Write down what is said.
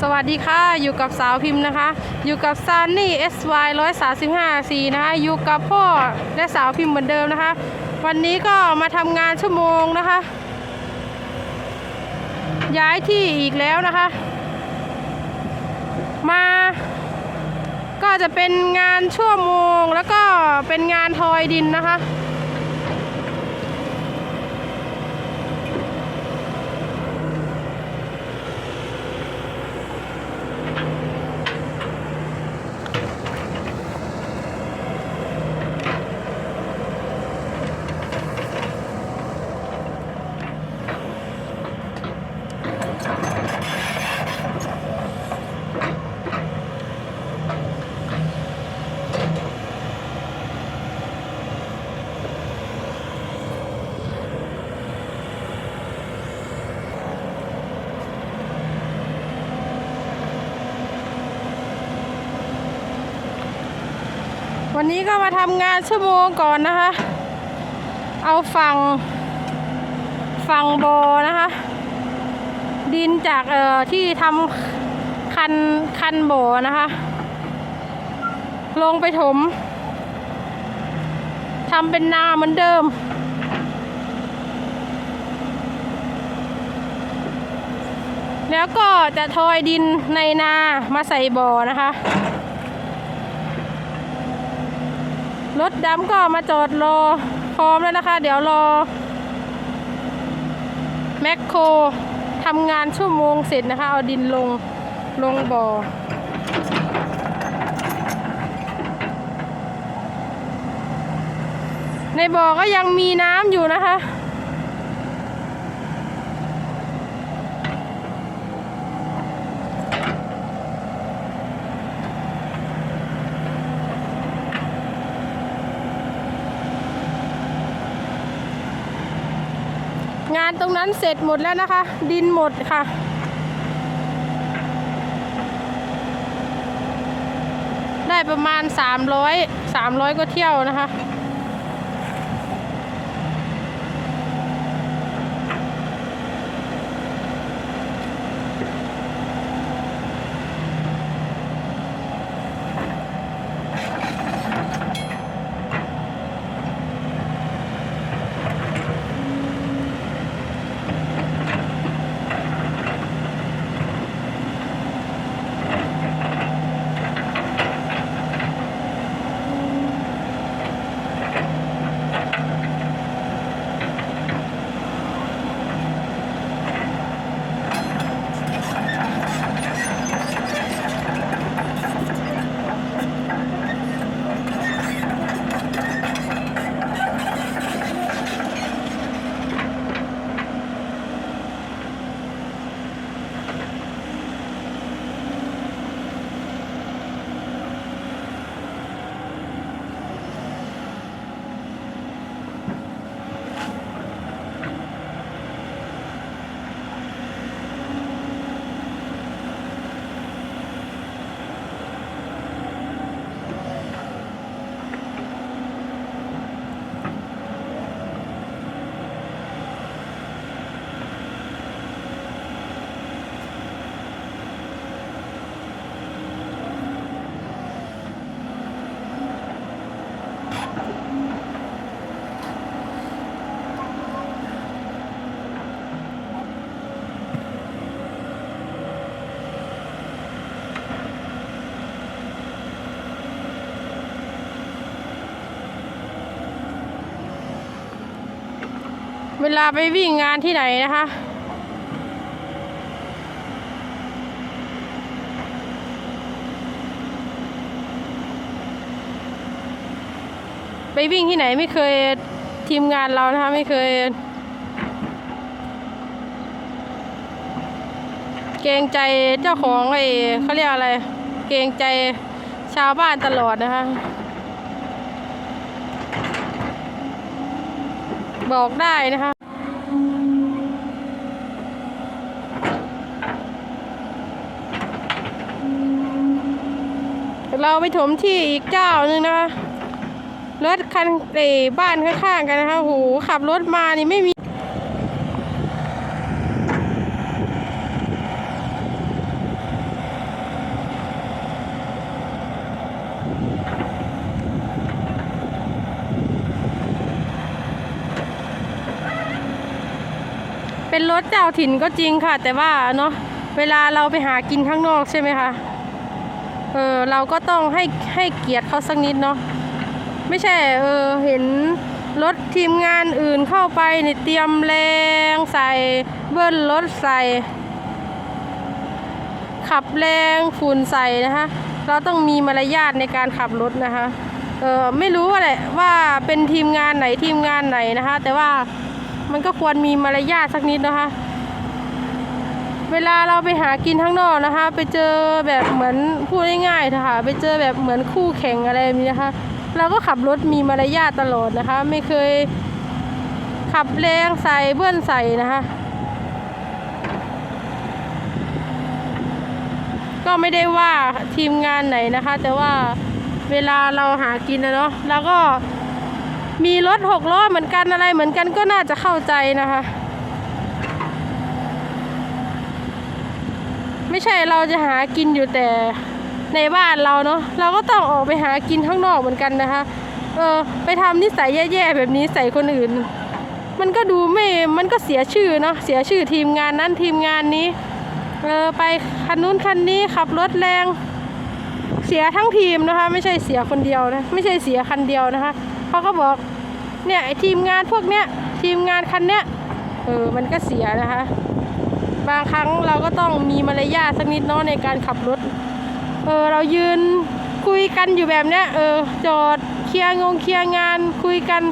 สวัสดีค่ะ อยู่กับสาวพิมพ์นะคะ อยู่กับซันนี่ SY 135 4นะคะอยู่กับพ่อและสาวพิมพ์เหมือนเดิมนะคะ วันนี้ก็มาทำงานชั่วโมงนะคะ ย้ายที่อีกแล้วนะคะ มาก็จะเป็นงานชั่วโมงแล้วก็เป็นงานทอยดินนะคะ วันนี้ก็มาทำงานชั่วโมงก่อนนะคะ เอาฝั่งฝั่งบอนะคะ ดินจากเอ่อที่ทำคันคันบ่อนะคะ ลงไปถมทำเป็นนาเหมือนเดิม แล้วก็จะทอยดินในนามาใส่บ่อนะคะ รถดำก็มาจอดรอพร้อมแล้วนะคะ เดี๋ยวรอ แมคโครทำงานชั่วโมงเสร็จนะคะ เอาดินลงลงบ่อในบ่อก็ยังมีน้ำอยู่นะคะ งานตรงนั้นเสร็จหมดแล้วนะคะ ดินหมดค่ะได้ประมาณ 300 300 ก็เที่ยวนะคะ เวลาไปวิ่งงานที่ไหนนะคะ ไปวิ่งที่ไหนไม่เคยทีมงานเรานะคะ ไม่เคย เกรงใจเจ้าของไอ้เขาเรียกอะไร เกรงใจชาวบ้านตลอดนะคะ บอกได้นะคะเราไปถมที่อีกเจ้าหนึ่งนะคะรถคันเตบ้านข้างๆกันนะคะโหขับรถมานี่ไม่มี เป็นรถเจ้าถิ่นก็จริงค่ะ แต่ว่าเนาะเวลาเราไปหากินข้างนอกใช่ไหมคะเออเราก็ต้องให้ให้เกียรติเขาสักนิดเนาะไม่ใช่เออเห็นรถทีมงานอื่นเข้าไปเนี่ยเตรียมแรงใส่เบิ้ลรถใส่ ขับแรงฝุ่นใส่นะคะเราต้องมีมารยาทในการขับรถนะคะเออไม่รู้ว่าแหละว่าเป็นทีมงานไหนทีมงานไหนนะคะ แต่ว่า มันก็ควรมีมารยาทสักนิดนะคะ เวลาเราไปหากินข้างนอกนะคะ ไปเจอแบบเหมือนพูดง่ายๆเถอะค่ะไปเจอแบบเหมือนคู่แข่งอะไรแบบนี้นะคะ เราก็ขับรถมีมารยาทตลอดนะคะ ไม่เคยขับแรงใส่เบื้อนใส่นะคะ ก็ไม่ได้ว่าทีมงานไหนนะคะ แต่ว่าเวลาเราหากินนะเนาะแล้วก็ มีรถหกล้อเหมือนกันอะไรเหมือนกันก็น่าจะเข้าใจนะคะ ไม่ใช่เราจะหากินอยู่แต่ในบ้านเราเนาะเราก็ต้องออกไปหากินข้างนอกเหมือนกันนะคะ เออ ไปทำนิสัยแย่ๆแบบนี้ใส่คนอื่น มันก็ดูไม่มันก็เสียชื่อเนาะเสียชื่อทีมงานนั้นทีมงานนี้ เออไปคันนู้นคันนี้ขับรถแรงเสียทั้งทีมนะคะ ไม่ใช่เสียคนเดียวนะ ไม่ใช่เสียคันเดียวนะคะ เขาก็บอกเนี่ยไอทีมงานพวกเนี้ยทีมงานคันเนี้ยเออมันก็เสียนะคะ บางครั้งเราก็ต้องมีมารยาทสักนิดเนาะในการขับรถ เออเรายืนคุยกันอยู่แบบเนี้ยเออจอดเคลียร์งงเคลียร์งานคุยกัน